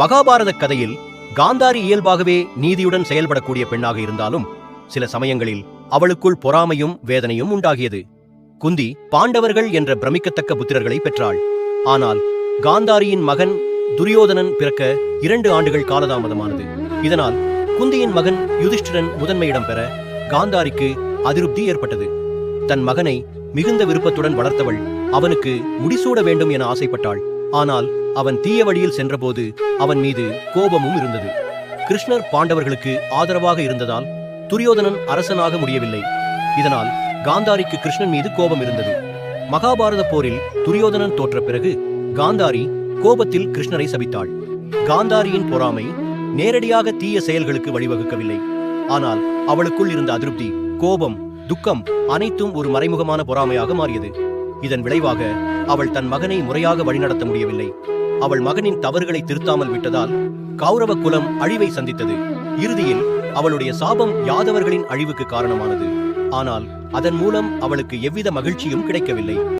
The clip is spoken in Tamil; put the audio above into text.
மகாபாரத கதையில் காந்தாரி இயல்பாகவே நீதியுடன் செயல்படக்கூடிய பெண்ணாக இருந்தாலும் சில சமயங்களில் அவளுக்குள் பொறாமையும் வேதனையும் உண்டாகியது. குந்தி பாண்டவர்கள் என்ற பிரமிக்கத்தக்க புத்திரர்களை பெற்றாள். ஆனால் காந்தாரியின் மகன் துரியோதனன் பிறக்க இரண்டு ஆண்டுகள் காலதாமதமானது. இதனால் குந்தியின் மகன் யுதிஷ்டிரன் முதன்மையிடம் பெற காந்தாரிக்கு அதிருப்தி ஏற்பட்டது. தன் மகனை மிகுந்த விருப்பத்துடன் வளர்த்தவள் அவனுக்கு முடிசூட வேண்டும் என ஆசைப்பட்டாள். ஆனால் அவன் தீய வழியில் சென்றபோது அவன் மீது கோபமும் இருந்தது. கிருஷ்ணர் பாண்டவர்களுக்கு ஆதரவாக இருந்ததால் துரியோதனன் அரசனாக முடியவில்லை. இதனால் காந்தாரிக்கு கிருஷ்ணன் மீது கோபம் இருந்தது. மகாபாரத போரில் துரியோதனன் தோற்ற பிறகு காந்தாரி கோபத்தில் கிருஷ்ணரை சபித்தாள். காந்தாரியின் பொறாமை நேரடியாக தீய செயல்களுக்கு வழிவகுக்கவில்லை. ஆனால் அவளுக்குள் இருந்த அதிருப்தி கோபம் துக்கம் அனைத்தும் ஒரு மறைமுகமான பொறாமையாக மாறியது. இதன் விளைவாக அவள் தன் மகனை முறையாக வழிநடத்த முடியவில்லை. அவள் மகனின் தவறுகளை திருத்தாமல் விட்டதால் கௌரவ குலம் அழிவை சந்தித்தது. இறுதியில் அவளுடைய சாபம் யாதவர்களின் அழிவுக்கு காரணமானது. ஆனால் அதன் மூலம் அவளுக்கு எவ்வித மகிழ்ச்சியும் கிடைக்கவில்லை.